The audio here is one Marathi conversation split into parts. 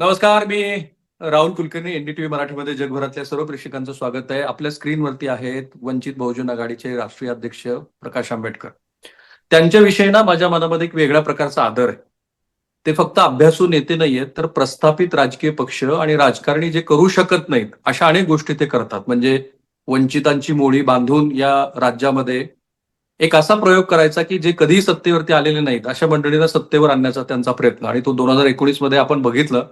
नमस्कार मी राहुल कुलकर्णी एनडीटीव्ही मराठीमध्ये जगभरातल्या सर्व प्रेक्षकांचं स्वागत आहे. आपल्या स्क्रीनवरती आहेत वंचित बहुजन आघाडीचे राष्ट्रीय अध्यक्ष प्रकाश आंबेडकर. त्यांच्याविषयी ना माझ्या मनामध्ये एक वेगळ्या प्रकारचा आदर आहे. ते फक्त अभ्यासू नेते नाहीयेत तर प्रस्थापित राजकीय पक्ष आणि राजकारणी जे करू शकत नाहीत अशा अनेक गोष्टी ते करतात. म्हणजे वंचितांची मोळी बांधून या राज्यामध्ये एक असा प्रयोग करायचा की जे कधीही सत्तेवरती आलेले नाहीत अशा मंडळींना सत्तेवर आणण्याचा त्यांचा प्रयत्न. आणि तो दोन हजार एकोणीसमध्ये आपण बघितलं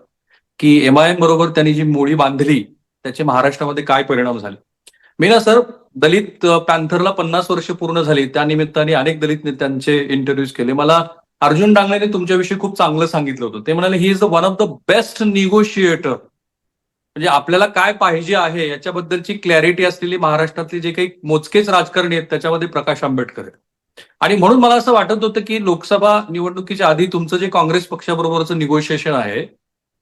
की एम आय एम बरोबर त्यांनी जी मोळी बांधली त्याचे महाराष्ट्रामध्ये काय परिणाम झाले? मी ना सर दलित पॅन्थरला पन्नास वर्ष पूर्ण झाली. त्या निमित्ताने अनेक दलित नेत्यांचे इंटरव्ह्यूज केले. मला अर्जुन डांगणे तुमच्याविषयी खूप चांगलं सांगितलं होतं. ते म्हणाले he is the one of the best negotiator म्हणजे आपल्याला काय पाहिजे आहे याच्याबद्दलची क्लॅरिटी असलेली महाराष्ट्रातली जे काही मोजकेच राजकारणी आहेत त्याच्यामध्ये प्रकाश आंबेडकर आहेत. आणि म्हणून मला असं वाटत होतं की लोकसभा निवडणुकीच्या आधी तुमचं जे काँग्रेस पक्षाबरोबरचं निगोशिएशन आहे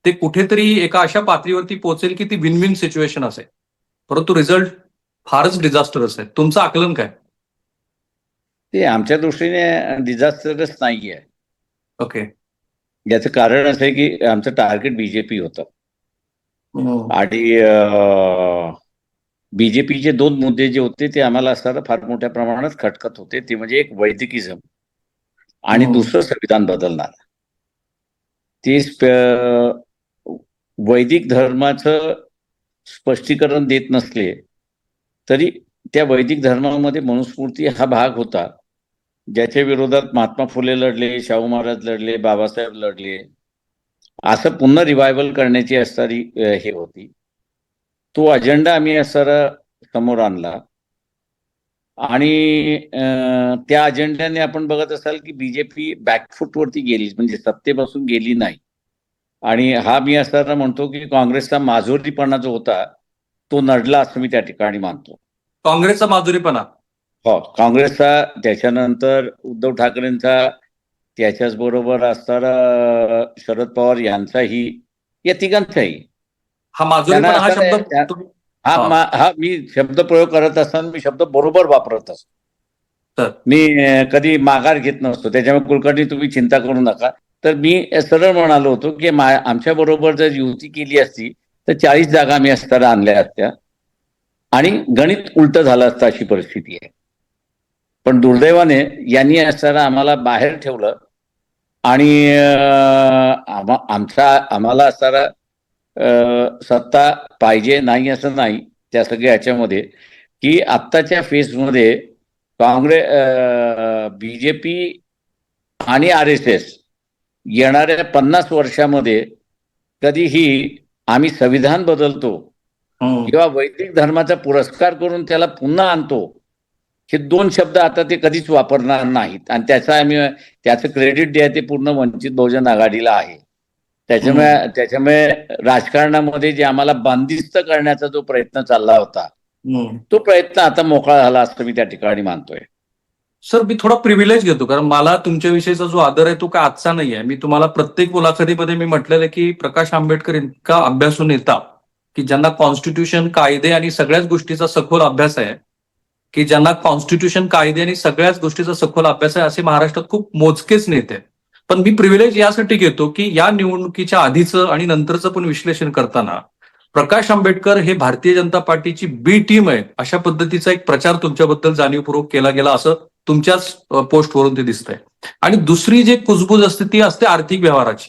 ते कुठेतरी एका अशा पातळीवरती पोहोचेल की ती विन विन सिच्युएशन असेल. परंतु रिझल्ट फारच डिझास्टरच आहे. तुमचं आकलन काय? ते आमच्या दृष्टीने डिझास्टरच नाहीये. ओके याचं कारण असं आहे की आमचं टार्गेट बीजेपी होतं. आणि बीजेपीचे दोन मुद्दे जे होते ते आम्हाला असताना फार मोठ्या प्रमाणात खटकत होते. ते म्हणजे एक वैदिकिझम आणि हम्म. दुसरं संविधान बदलणार. ते वैदिक धर्माचं स्पष्टीकरण देत नसले तरी त्या वैदिक धर्मामध्ये मनुस्मृती हा भाग होता. ज्याच्या विरोधात महात्मा फुले लढले शाहू महाराज लढले बाबासाहेब लढले. असं पुन्हा रिवायवल करण्याची असणारी हे होती. तो अजेंडा आम्ही असणारा समोर आणला. आणि त्या अजेंड्याने आपण बघत असाल की बीजेपी बॅकफुटवरती गेली म्हणजे सत्तेपासून गेली नाही. आणि हा मी असताना म्हणतो की काँग्रेसचा माजुरीपणा जो होता तो नडला असं मी त्या ठिकाणी मानतो. काँग्रेसचा माधुरीपणा? हो काँग्रेसचा त्याच्यानंतर उद्धव ठाकरेंचा त्याच्याच बरोबर असणारा शरद पवार यांचाही या तिघांचाही. हा माधुरीपणा हा शब्द हा हा. मा- शब्द प्रयोग करत असताना मी शब्द बरोबर वापरत असतो. मी कधी माघार घेत नसतो. त्याच्यामुळे कुलकर्णी तुम्ही चिंता करू नका. तर मी सरळ म्हणालो होतो की मा आमच्या बरोबर जर युती केली असती तर चाळीस जागा आम्ही असताना आणल्या असत्या. आणि गणित उलट झालं असतं अशी परिस्थिती आहे. पण दुर्दैवाने यांनी असताना आम्हाला बाहेर ठेवलं. आणि आमचा आम्हाला असणारा सत्ता पाहिजे नाही असं नाही त्या सगळ्या याच्यामध्ये की आत्ताच्या फेसमध्ये काँग्रेस बीजेपी आणि आर एस एस येणाऱ्या पन्नास वर्षामध्ये कधीही आम्ही संविधान बदलतो हम्म. किंवा वैदिक धर्माचा पुरस्कार करून त्याला पुन्हा आणतो हे दोन शब्द आता ते कधीच वापरणार नाहीत आणि त्याचा आम्ही त्याचं क्रेडिट जे आहे ते पूर्ण वंचित बहुजन आघाडीला आहे त्याच्यामुळे त्याच्यामुळे राजकारणामध्ये जे आम्हाला बंदिस्त करण्याचा जो प्रयत्न चालला होता हम्म. तो प्रयत्न आता मोकळा झाला असं मी त्या ठिकाणी मानतोय सर मी थोडा प्रिव्हिलेज घेतो कारण मला तुमच्याविषयीचा जो आदर आहे तो काय आजचा नाही आहे मी तुम्हाला प्रत्येक मुलाखतीमध्ये मी म्हटलेलं आहे की प्रकाश आंबेडकर इतका अभ्यासून येता की ज्यांना कॉन्स्टिट्यूशन कायदे आणि सगळ्याच गोष्टीचा सखोल अभ्यास आहे की ज्यांना कॉन्स्टिट्यूशन कायदे आणि सगळ्याच गोष्टीचा सखोल अभ्यास आहे असे महाराष्ट्रात खूप मोजकेच नेते पण मी प्रिव्हिलेज यासाठी घेतो की या निवडणुकीच्या आधीचं आणि नंतरचं पण विश्लेषण करताना प्रकाश आंबेडकर हे भारतीय जनता पार्टीची बी टीम आहे अशा पद्धतीचा एक प्रचार तुमच्याबद्दल जाणीवपूर्वक केला गेला असं तुमच्याच पोस्टवरून ते दिसतंय. आणि दुसरी जी कुजबूज असते ती असते आर्थिक व्यवहाराची.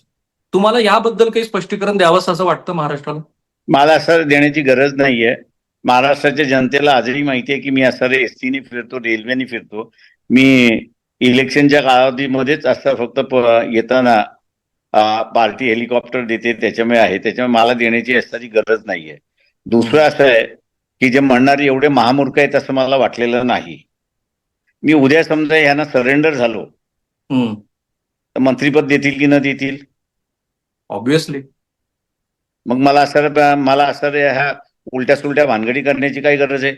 तुम्हाला याबद्दल काही स्पष्टीकरण द्यावंस असं वाटतं महाराष्ट्राला? मला असं देण्याची गरज नाहीये. महाराष्ट्राच्या जनतेला आजही माहिती आहे की मी असं एसटीने फिरतो रेल्वेने फिरतो. मी इलेक्शनच्या कालावधीमध्येच असं फक्त येताना पार्टी हेलिकॉप्टर देते त्याच्यामुळे आहे. त्याच्यामुळे मला देण्याची असताची गरज नाहीये. दुसरं असं आहे की जे म्हणणारे एवढे महामूर्ख आहेत असं मला वाटलेलं नाही. मी उद्या समजा यांना सरेंडर झालो तर मंत्रीपद देतील की न देतील? ऑब्विसली मग मला असं मला असं ह्या उलट्या सुलट्या भानगडी करण्याची काय गरज आहे?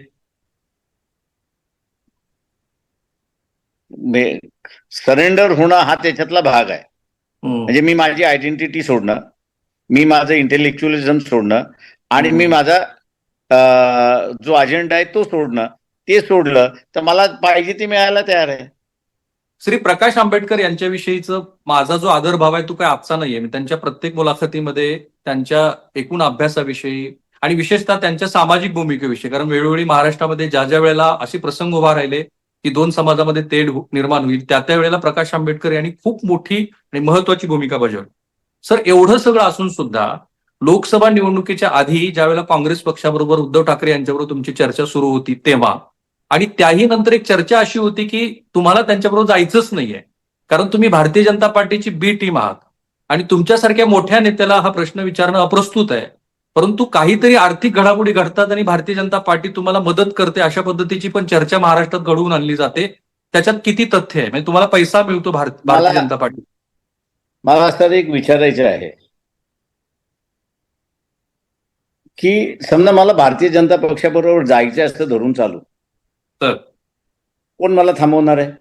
सरेंडर होणं हा त्याच्यातला भाग आहे. म्हणजे मी माझी आयडेंटिटी सोडणं मी माझं इंटेलेक्च्युअलिझम सोडणं आणि मी माझा जो अजेंडा आहे तो सोडणं. ते सोडलं तर मला पाहिजे ते मिळायला तयार आहे. श्री प्रकाश आंबेडकर यांच्याविषयीच माझा जो आदरभाव आहे तो काय आजचा नाहीये. मी त्यांच्या प्रत्येक मुलाखतीमध्ये त्यांच्या एकूण अभ्यासाविषयी आणि विशेषतः त्यांच्या सामाजिक भूमिकेविषयी कारण वेळोवेळी महाराष्ट्रामध्ये ज्या ज्या वेळेला असे प्रसंग उभा राहिले की दोन समाजामध्ये तेढ निर्माण होईल त्या त्या वेळेला प्रकाश आंबेडकर यांनी खूप मोठी आणि महत्वाची भूमिका बजावली. सर एवढं सगळं असून सुद्धा लोकसभा निवडणुकीच्या आधी ज्यावेळेला काँग्रेस पक्षाबरोबर उद्धव ठाकरे यांच्याबरोबर तुमची चर्चा सुरू होती तेव्हा आणि त्याही नंतर एक चर्चा अशी होती की तुम्हाला त्यांच्याबरोबर जायचंच नाहीये. कारण तुम्ही भारतीय जनता पार्टीची बी टीम आहात. आणि तुमच्यासारख्या मोठ्या नेत्याला हा प्रश्न विचारणं अप्रस्तुत आहे. परंतु काहीतरी आर्थिक घडामोडी घडतात आणि भारतीय जनता पार्टी तुम्हाला मदत करते अशा पद्धतीची पण चर्चा महाराष्ट्रात घडवून आणली जाते. त्याच्यात किती तथ्य आहे? म्हणजे तुम्हाला पैसा मिळतो भारत भारतीय जनता पार्टी. मला असं एक विचारायचं आहे. की समजा मला भारतीय जनता पक्षाबरोबर जायचं असतं धरून चालू. तर? कोण मला थांबवणार आहे?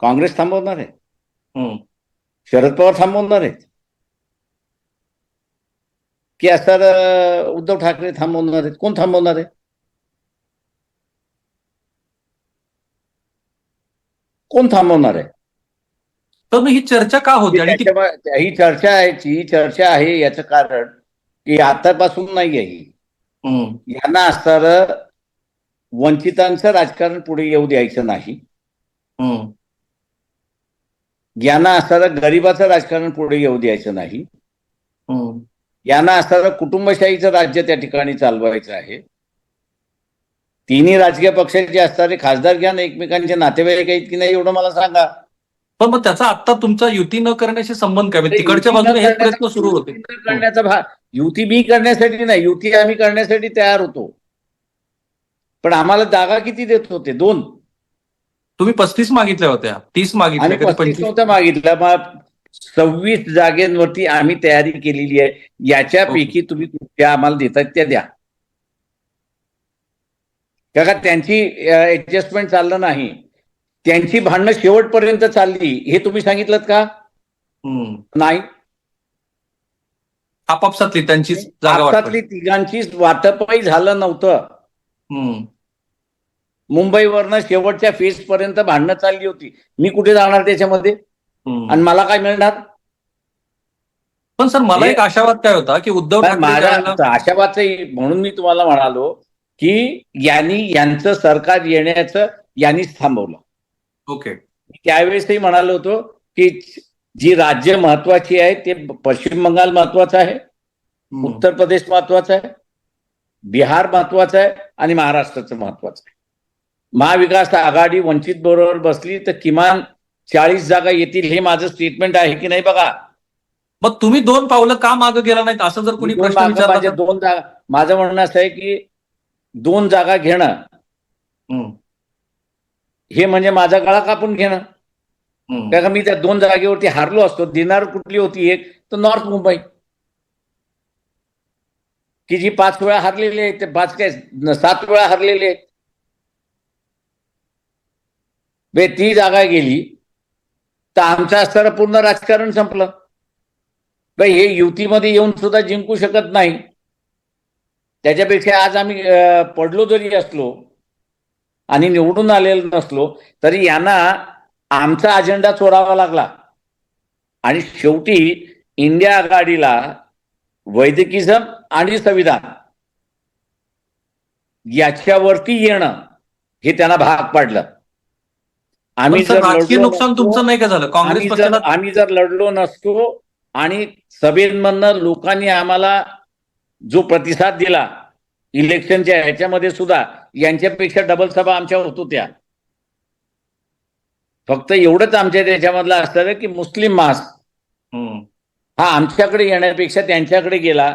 काँग्रेस थांबवणार आहे. शरद पवार थांबवणार आहेत? की असं अं, उद्धव ठाकरे थांबवणार आहेत? कोण थांबवणार आहे? कोण थांबवणार आहे? तर मग ही चर्चा का होते? आणि ती ही चर्चा आहे ही चर्चा आहे याचं कारण की आतापासून नाही आहे ही. हम्म. यांना असणारं वंचितांचं राजकारण पुढे येऊ द्यायचं नाही. हम्म. यांना असणारं गरिबाचं राजकारण पुढे येऊ द्यायचं नाही. हम्म. यांना असणारं कुटुंबशाहीचं राज्य त्या ठिकाणी चालवायचं आहे. तिन्ही राजकीय पक्षाचे असणारे खासदार घ्या ना एकमेकांचे नातेवाईक आहेत की नाही एवढं मला सांगा. पण मग त्याचा आता तुमचा युती न करण्याशी संबंध काय? म्हणजे तिकडच्या बाजूने हे प्रयत्न सुरू होते. युती करण्याचा भाग युती मी करण्यासाठी नाही युती आम्ही करण्यासाठी तयार होतो. पण आम्हाला जागा किती देत होते? दोन. तुम्ही पस्तीस मागितल्या होत्या. तीस मागितल्या पस्तीस पंचवीस? नव्हतं मागितलं मग सव्वीस जागेंवरती आम्ही तयारी केलेली आहे. याच्यापैकी तुम्ही कुठल्या आम्हाला देतात त्या द्या. का त्यांची ऍडजस्टमेंट चाललं नाही. त्यांची भांडणं शेवटपर्यंत चालली. हे तुम्ही सांगितलं का. नाही. आपापसातली त्यांची आपसातली तिघांची वाटपही झालं नव्हतं. मुंबईवरनं शेवटच्या फेज पर्यंत भांडणं चालली होती. मी कुठे जाणार त्याच्यामध्ये. आणि मला काय मिळणार? पण सर मला एक आशावाद काय होता की उद्धव माझा आशावादचं म्हणून मी तुम्हाला म्हणालो की यांनी यांचं सरकार येण्याचं यांनीच थांबवलं. ओके. त्यावेळेसही म्हणालो होतो की जी राज्य महत्वाची आहे ते पश्चिम बंगाल महत्वाचं आहे. उत्तर प्रदेश महत्वाचं आहे. बिहार महत्वाचं आहे आणि महाराष्ट्राचं महत्वाचं आहे. महाविकास आघाडी वंचित बरोबर बसली तर किमान चाळीस जागा येतील हे माझं स्टेटमेंट आहे की नाही बघा. मग तुम्ही दोन पावलं का मागं गेला नाहीत? असं जर कोणी दोन प्रश्न विचारला माझे तर- दोन जागा माझं म्हणणं असं आहे की दोन जागा घेणं. हम्म. हे म्हणजे माझा गळा कापून घेणं. कारण का मी त्या दोन जागेवरती हारलो असतो. दिनार कुठली होती एक? तर नॉर्थ मुंबई. की जी पाच वेळा हरलेले ते पाच काय सात वेळा हरलेले आहेत बे ती जागा गेली तर आमचं असणारं पूर्ण राजकारण संपलं. बे हे युतीमध्ये येऊन सुद्धा जिंकू शकत नाही. त्याच्यापेक्षा आज आम्ही पडलो जरी असलो आणि निवडून आलेलो नसलो तरी यांना आमचा अजेंडा चोरावा लागला. आणि शेवटी इंडिया आघाडीला वैदिकिझम आणि संविधान. याच्यावरती येणं हे त्यांना भाग पाडलं. आम्ही जर राजकीय नुकसान नसतो, तुमचं नाही का झालं? काँग्रेस आम्ही जर पक्षाला आम्ही जर लढलो नसतो आणि सभेमधनं लोकांनी आम्हाला जो प्रतिसाद दिला इलेक्शनच्या ह्याच्यामध्ये सुद्धा यांच्यापेक्षा डबल सभा आमच्या होत होत्या. फक्त एवढंच आमच्या त्याच्यामधलं असतं की मुस्लिम मास. हा आमच्याकडे येण्यापेक्षा त्यांच्याकडे गेला.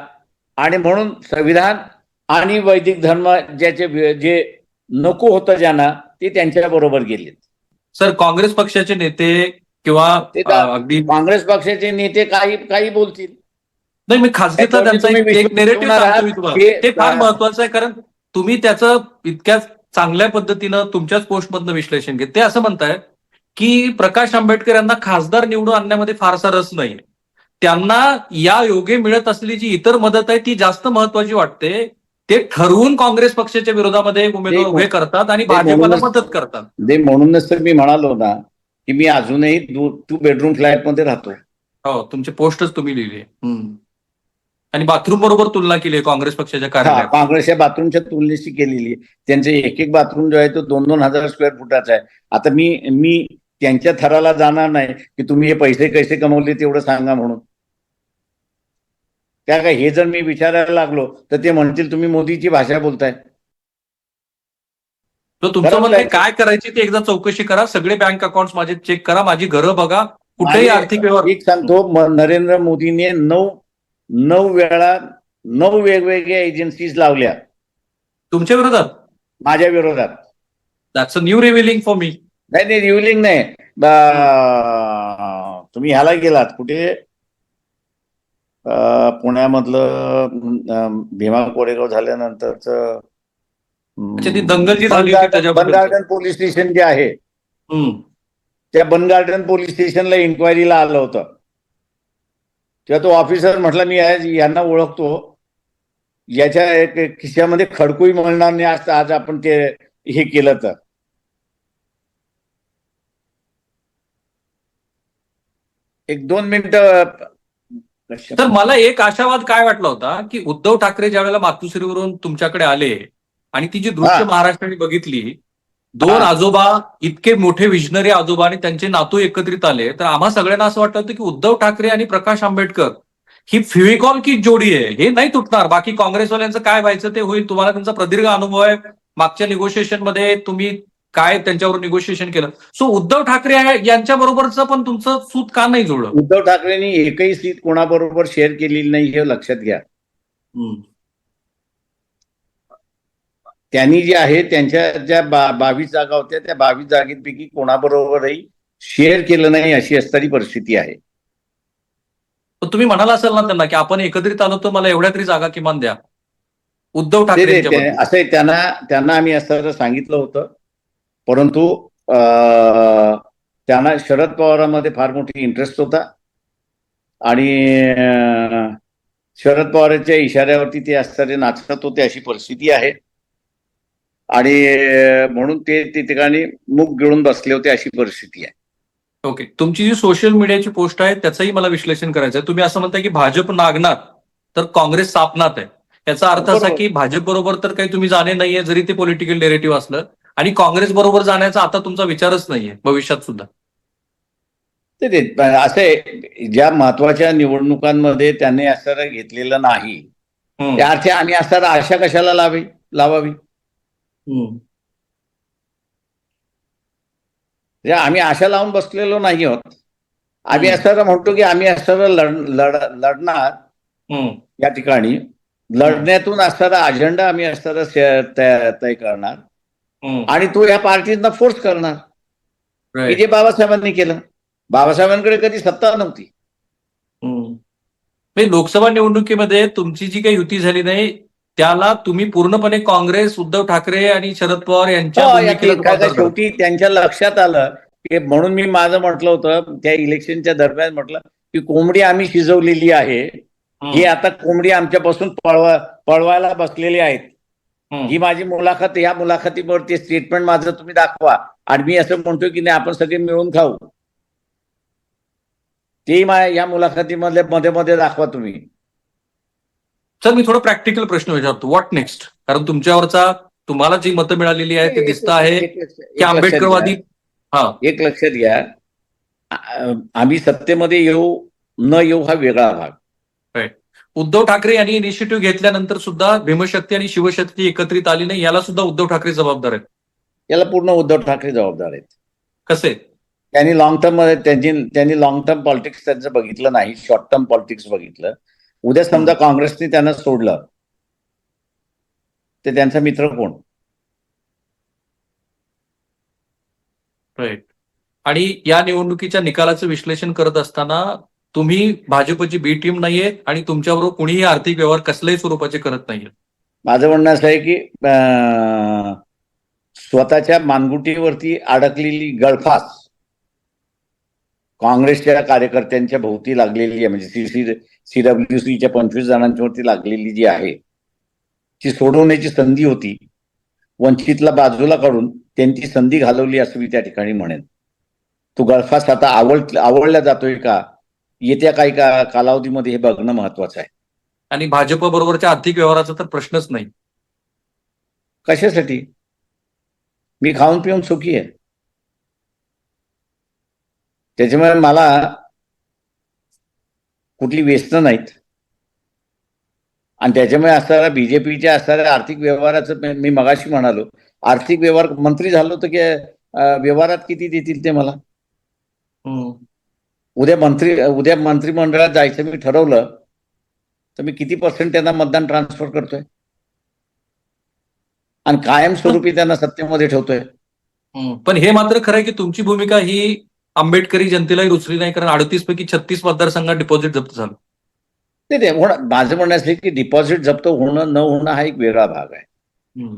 आणि म्हणून संविधान आणि वैदिक धर्म ज्याचे जे नको होतं ज्यांना ते त्यांच्या बरोबर गेले सर काँग्रेस पक्षाचे नेते किंवा अगदी काँग्रेस पक्षाचे नेते काही काही बोलतील. नाही मी खासगीतला त्यांचा एक- नेरेटिव्ह ते फार महत्वाचं आहे कारण तुम्ही त्याचं इतक्या चांगल्या पद्धतीनं तुमच्याच पोस्टमधनं विश्लेषण घेत ते असं म्हणताय की प्रकाश आंबेडकर यांना खासदार निवडून आणण्यामध्ये फारसा रस नाही. त्यांना या योगे मिळत असलेली जी इतर मदत आहे ती जास्त महत्वाची वाटते. ते ठरवून काँग्रेस पक्षाच्या विरोधामध्ये उमेदवार ते- उभे करतात आणि ते भाजपला मदत करतात. ते म्हणूनच तर मी म्हणालो ना की मी अजूनही टू बेडरूम फ्लॅटमध्ये राहतो. हो तुमची पोस्टच तुम्ही लिहिली. आणि बाथरूम बरोबर तुलना केली काँग्रेस पक्षाच्या कार्यालयात. काँग्रेसच्या बाथरूमच्या तुलनेशी केलेली त्यांचे एक एक बाथरूम जो आहे तो दोन दोन हजार स्क्वेअर फुटाचा आहे. आता मी मी त्यांच्या थराला जाणार नाही की तुम्ही हे पैसे कसे कमवले तेवढं सांगा म्हणून. त्या काय हे जर मी विचारायला लागलो तर ते म्हणतील तुम्ही मोदीची भाषा बोलताय. तर तुमचं मत. काय करायची ते एकदा चौकशी करा. सगळे बँक अकाउंट माझे चेक करा. माझी घरं बघा. कुठेही आर्थिक व्यवहार एक सांगतो नरेंद्र मोदीने नऊ नऊ वेळा नऊ वेगवेगळ्या एजन्सीज लावल्या. तुमच्या विरोधात? माझ्या विरोधात. That's a new revealing for me नाही नाही रिव्हिलिंग नाही. तुम्ही ह्याला गेलात कुठे? पुण्यामधलं भीमा कोरेगाव झाल्यानंतरच अच्छा, ती दंगल जी झाली होती त्याच्याबद्दल. बन गार्डन पोलीस स्टेशन जे आहे त्या बन गार्डन पोलीस स्टेशनला इन्क्वायरीला आलं होतं. तेव्हा तो ऑफिसर म्हटला मी यांना ओळखतो. याच्या खिशामध्ये खडकूही मिळणार नाही आज आज आपण ते हे केलं तर. एक दोन मिनिटं तर मला एक आशावाद काय वाटला होता की उद्धव ठाकरे ज्या वेळेला मातुश्रीवरून तुमच्याकडे आले आणि ती जी दृश्य. महाराष्ट्राने बघितली दोन. आजोबा इतके मोठे विजनरी आजोबा आणि त्यांचे नातू एकत्रित आले तर आम्हा सगळ्यांना असं वाटलं होतं की उद्धव ठाकरे आणि प्रकाश आंबेडकर ही फिविकॉल की जोडी आहे हे नाही तुटणार बाकी काँग्रेसवाल्यांचं काय व्हायचं ते होईल तुम्हाला त्यांचा प्रदीर्घ अनुभव आहे मागच्या निगोशिएशनमध्ये तुम्ही काय त्यांच्यावर निगोशिएशन केलं? सो उद्धव ठाकरे यांच्या बरोबरचं पण तुमचं सूत का नाही जुळलं? उद्धव ठाकरेंनी एकही सीट कोणाबरोबर शेअर केलेली नाही हे लक्षात घ्या. त्यांनी जे आहे त्यांच्या ज्या बावीस जागा होत्या त्या बावीस जागेपैकी कोणाबरोबरही शेअर केलं नाही अशी असणारी परिस्थिती आहे. तुम्ही म्हणाला असाल ना त्यांना की आपण एकत्रित आलो तर मला एवढ्या तरी जागा किमान द्या. उद्धव ठाकरे असं त्यांना त्यांना आम्ही असं सांगितलं होतं. परंतु त्यांना शरद पवारांमध्ये फार मोठी इंटरेस्ट होता. आणि शरद पवारांच्या इशाऱ्यावरती ते असणारे नाचत होते अशी परिस्थिती आहे. आणि म्हणून ते ठिकाणी मुख गिळून बसले होते अशी परिस्थिती आहे. ओके. तुमची जी सोशल मीडियाची पोस्ट आहे त्याचंही मला विश्लेषण करायचं आहे तुम्ही असं म्हणताय की भाजप नागनाथ तर काँग्रेस सापनात आहे. याचा अर्थ असा. की भाजप बरोबर तर काही तुम्ही जाणे नाहीये जरी ते पॉलिटिकल डेरेटिव्ह असलं. आणि काँग्रेस बरोबर जाण्याचा आता तुमचा विचारच नाहीये भविष्यात सुद्धा ते असं ज्या महत्त्वाच्या निवडणुकांमध्ये त्यांनी असं घेतलेलं नाही. त्या अर्थी आम्ही असताना आशा कशाला लावी लावावी आम्ही आशा लावून बसलेलो नाही आहोत आम्ही. असं म्हणतो की आम्ही असं लढ लढ- लढणार. या ठिकाणी लढण्यातून असणारा अजेंडा आम्ही असणारा से- तय करणार. आणि तो या पार्टीजना फोर्स करणार. जे बाबासाहेबांनी केलं बाबासाहेबांकडे कधी सत्ता नव्हती. म्हणजे लोकसभा निवडणुकीमध्ये तुमची जी काही युती झाली नाही त्याला तुम्ही पूर्णपणे काँग्रेस उद्धव ठाकरे आणि शरद पवार यांच्या हो. शेवटी त्यांच्या लक्षात आलं की म्हणून मी माझं म्हटलं होतं त्या इलेक्शनच्या दरम्यान म्हटलं की कोंबडी आम्ही शिजवलेली आहे. ही आता कोंबडी आमच्यापासून पळवा पळवायला बसलेली आहेत. ही. माझी मुलाखत या मुलाखतीवर ते स्टेटमेंट माझं तुम्ही दाखवा. आणि मी असं म्हणतो की नाही आपण सगळे मिळून खाऊ. ते या मुलाखतीमधले मध्ये मध्ये दाखवा तुम्ही. सर मी थोडं प्रॅक्टिकल प्रश्न विचारतो. व्हॉट नेक्स्ट कारण तुमच्यावरचा तुम्हाला जी मतं मिळालेली आहे ते दिसत आहे की आंबेडकरवादी लक्षात हा. घ्या. एक लक्षात घ्या आम्ही सत्तेमध्ये येऊ न येऊ हा वेगळा भाग. उद्धव ठाकरे यांनी इनिशिएटिव्ह घेतल्यानंतर सुद्धा भीमशक्ती आणि शिवशक्ती एकत्रित आली नाही याला सुद्धा उद्धव ठाकरे जबाबदार आहेत. याला पूर्ण उद्धव ठाकरे जबाबदार आहेत. कसे? त्यांनी लॉंग टर्ममध्ये त्यांची त्यांनी लॉंग टर्म पॉलिटिक्स त्यांचं बघितलं नाही शॉर्ट टर्म पॉलिटिक्स बघितलं. उद्या समजा काँग्रेसने त्यांना सोडलं तर त्यांचा मित्र कोण? राईट आणि या निवडणुकीच्या निकालाचं विश्लेषण करत असताना तुम्ही भाजपची बी टीम नाहीये आणि तुमच्याबरोबर कुणीही आर्थिक व्यवहार कसल्याही स्वरूपाचे करत नाहीये. माझं म्हणणं असं आहे की स्वतःच्या मानगुटीवरती अडकलेली गळफास काँग्रेसच्या कार्यकर्त्यांच्या भोवती लागलेली आहे. म्हणजे सी सी डब्ल्यू सीच्या पंचवीस जणांच्यावरती लागलेली जी आहे ती सोडवण्याची संधी होती. वंचितला बाजूला काढून त्यांची संधी घालवली असं मी त्या ठिकाणी म्हणेन. तो गळफास आता आवड आवडला जातोय का? येत्या काही का कालावधीमध्ये हे बघणं महत्वाचं आहे. आणि भाजप बरोबरच्या आर्थिक व्यवहाराचा तर प्रश्नच नाही. कशासाठी? मी खाऊन पिऊन सुखी आहे. त्याच्यामुळे मला कुठली व्यसन नाहीत. आणि त्याच्यामुळे असणाऱ्या बीजेपीच्या असणाऱ्या आर्थिक व्यवहाराचं मी- मगाशी म्हणालो. आर्थिक व्यवहार मंत्री झालो तर की व्यवहारात किती देतील ते मला? हम्म. उद्या मंत्री उद्या मंत्रिमंडळात जायचं मी ठरवलं तर मी किती पर्सेंट त्यांना मतदान ट्रान्सफर करतोय? आणि कायमस्वरूपी त्यांना सत्तेमध्ये ठेवतोय. पण हे मात्र खरं आहे की तुमची भूमिका ही आंबेडकरी जनतेलाही रुचली नाही कारण अडतीस पैकी छत्तीस मतदारसंघात डिपॉझिट जप्त झालं. नाही ते होणं माझं म्हणणं असं आहे की डिपॉझिट जप्त होणं न होणं हा एक वेगळा भाग आहे.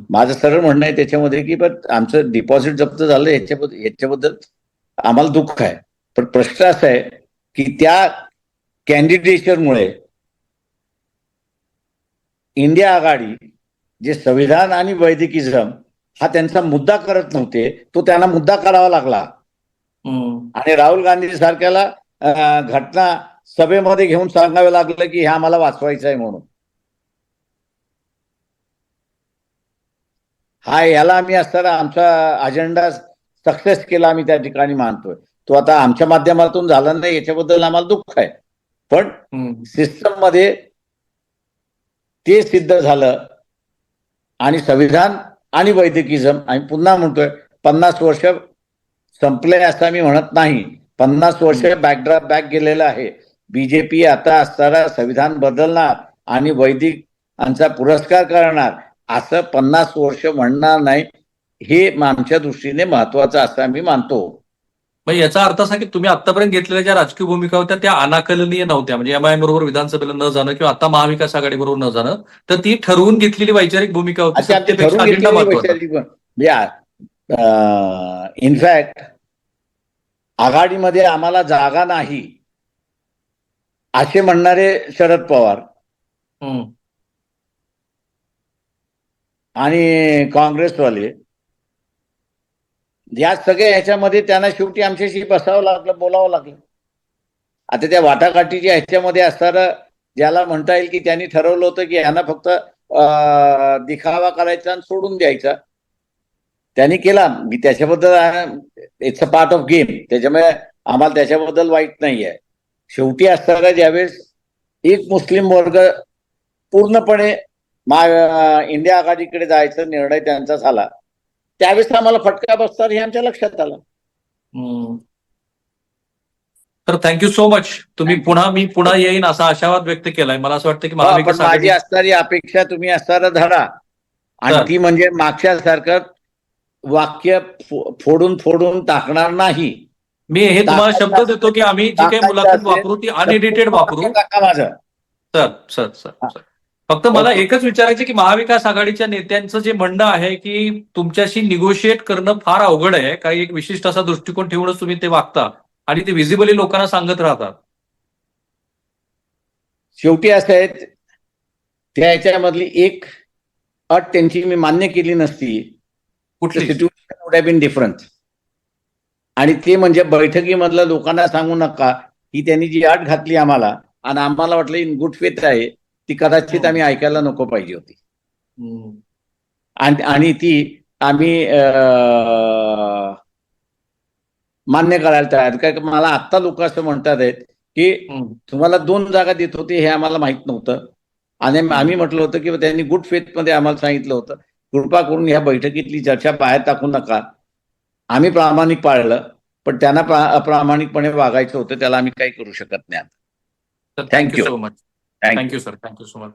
माझं सरळ म्हणणं आहे त्याच्यामध्ये की पण आमचं डिपॉझिट जप्त झालं ह्याच्याबद्दल आम्हाला दुःख आहे. पण प्रश्न असा आहे की त्या कॅन्डिडेटमुळे इंडिया आघाडी जे संविधान आणि वैदिकिझम हा त्यांचा मुद्दा करत नव्हते तो त्यांना मुद्दा करावा लागला. आणि राहुल गांधी सारख्याला घटना सभेमध्ये घेऊन सांगावं लागलं की हे आम्हाला वाचवायचं आहे म्हणून. हा याला आम्ही असताना आमचा अजेंडा सक्सेस केला आम्ही त्या ठिकाणी मानतोय. तो आता आमच्या माध्यमातून झाला नाही याच्याबद्दल आम्हाला दुःख आहे. पण. सिस्टममध्ये ते सिद्ध झालं आणि संविधान आणि वैदिकिझम आम्ही पुन्हा म्हणतोय पन्नास वर्ष संपले असं आम्ही म्हणत नाही. पन्नास वर्ष बॅकड्रॉप बॅक गेलेलं आहे. बीजेपी आता असताना संविधान बदलणार आणि वैदिकांचा पुरस्कार करणार असं पन्नास वर्ष म्हणणार नाही हे आमच्या दृष्टीने महत्वाचं असं आम्ही मानतो. मग याचा अर्थ असा की तुम्ही आतापर्यंत घेतलेल्या ज्या राजकीय भूमिका होत्या त्या अनाकलनीय नव्हत्या. म्हणजे एमआयएम बरोबर विधानसभेला न जाणं किंवा आता महाविकास आघाडी बरोबर न जाणं तर ती ठरवून घेतलेली वैचारिक भूमिका होती. इनफॅक्ट आघाडीमध्ये आम्हाला जागा नाही असे म्हणणारे शरद पवार. आणि काँग्रेसवाले या सगळ्या ह्याच्यामध्ये त्यांना शेवटी आमच्याशी बसावं लागलं बोलावं लागलं. आता त्या वाटाघाटीच्या ह्याच्यामध्ये असणारं ज्याला म्हणता येईल की त्यांनी ठरवलं होतं की यांना फक्त दिखावा करायचा आणि सोडून द्यायचा. त्यांनी केला. मी त्याच्याबद्दल it's a part of game त्याच्यामुळे आम्हाला त्याच्याबद्दल वाईट नाही आहे शेवटी असताना ज्यावेळेस एक मुस्लिम वर्ग पूर्णपणे मा इंडिया आघाडीकडे जायचा निर्णय त्यांचा झाला. त्यावेळेस आम्हाला फटका बसतात हे आमच्या लक्षात आलं. हम्म. तर थँक्यू सो मच तुम्ही पुन्हा मी पुन्हा येईन असा आशावाद व्यक्त केलाय. मला असं वाटतं की माझी असणारी अपेक्षा तुम्ही असणारा धडा आणि. ती म्हणजे मागच्या सारखं वाक्य फोडून फोडून टाकणार नाही. मी हे तुम्हाला शब्द देतो की आम्ही जी काही मुलाखत वापरू ती अनएडिटेड वापरू. Sir sir sir. फक्त मला एकच विचारायचं की महाविकास आघाडीच्या नेत्यांचं जे म्हणणं आहे की तुमच्याशी निगोशिएट करणं फार अवघड आहे काही एक विशिष्ट असा दृष्टिकोन ठेवूनच तुम्ही ते वागता आणि ते व्हिजिबली लोकांना सांगत राहतात. शेवटी असं आहे त्या ह्याच्यामधली एक अट त्यांची मी मान्य केली नसती. कुठली? सिच्युएशन वुड बीन डिफरंट आणि ते म्हणजे बैठकीमधल्या लोकांना सांगू नका ही त्यांनी जी अट घातली आम्हाला आणि आम्हाला वाटलं इन गुड फेथ आहे ती कदाचित आम्ही ऐकायला नको पाहिजे होती. आणि ती आम्ही मान्य करायला तयार काय मला आत्ता लोक असं म्हणतात आहेत की. तुम्हाला दोन जागा देत होते हे आम्हाला माहीत नव्हतं आणि आम्ही म्हटलं होतं की त्यांनी गुड फेथमध्ये आम्हाला सांगितलं होतं कृपा करून ह्या बैठकीतली चर्चा बाहेर टाकू नका आम्ही प्रामाणिक पाळलं पण त्यांना प्रा- अप्रामाणिकपणे वागायचं होतं त्याला आम्ही काही करू शकत नाही thank you. So much. Thank you sir thank you so much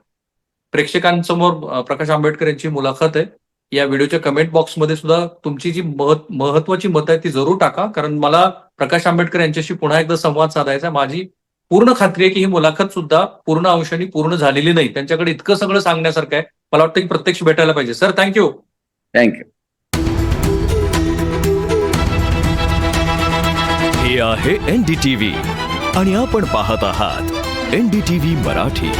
प्रेक्षकांसमोर प्रकाश आंबेडकर यांची मुलाखत आहे. या व्हिडिओच्या कमेंट बॉक्समध्ये सुद्धा तुमची जी महत्- महत्वाची मतं आहे ती जरूर टाका. कारण मला प्रकाश आंबेडकर यांच्याशी पुन्हा एकदा संवाद साधायचा आहे. माझी पूर्ण खात्री आहे की ही मुलाखत सुद्धा पूर्ण अंशाने पूर्ण झालेली नाही. त्यांच्याकडे इतकं सगळं सांगण्यासारखं आहे. मला वाटतं की प्रत्यक्ष भेटायला पाहिजे. सर थँक्यू थँक्यू हे आहे एनडीटीव्ही आणि आपण पाहत आहात एनडीटीव्ही मराठी.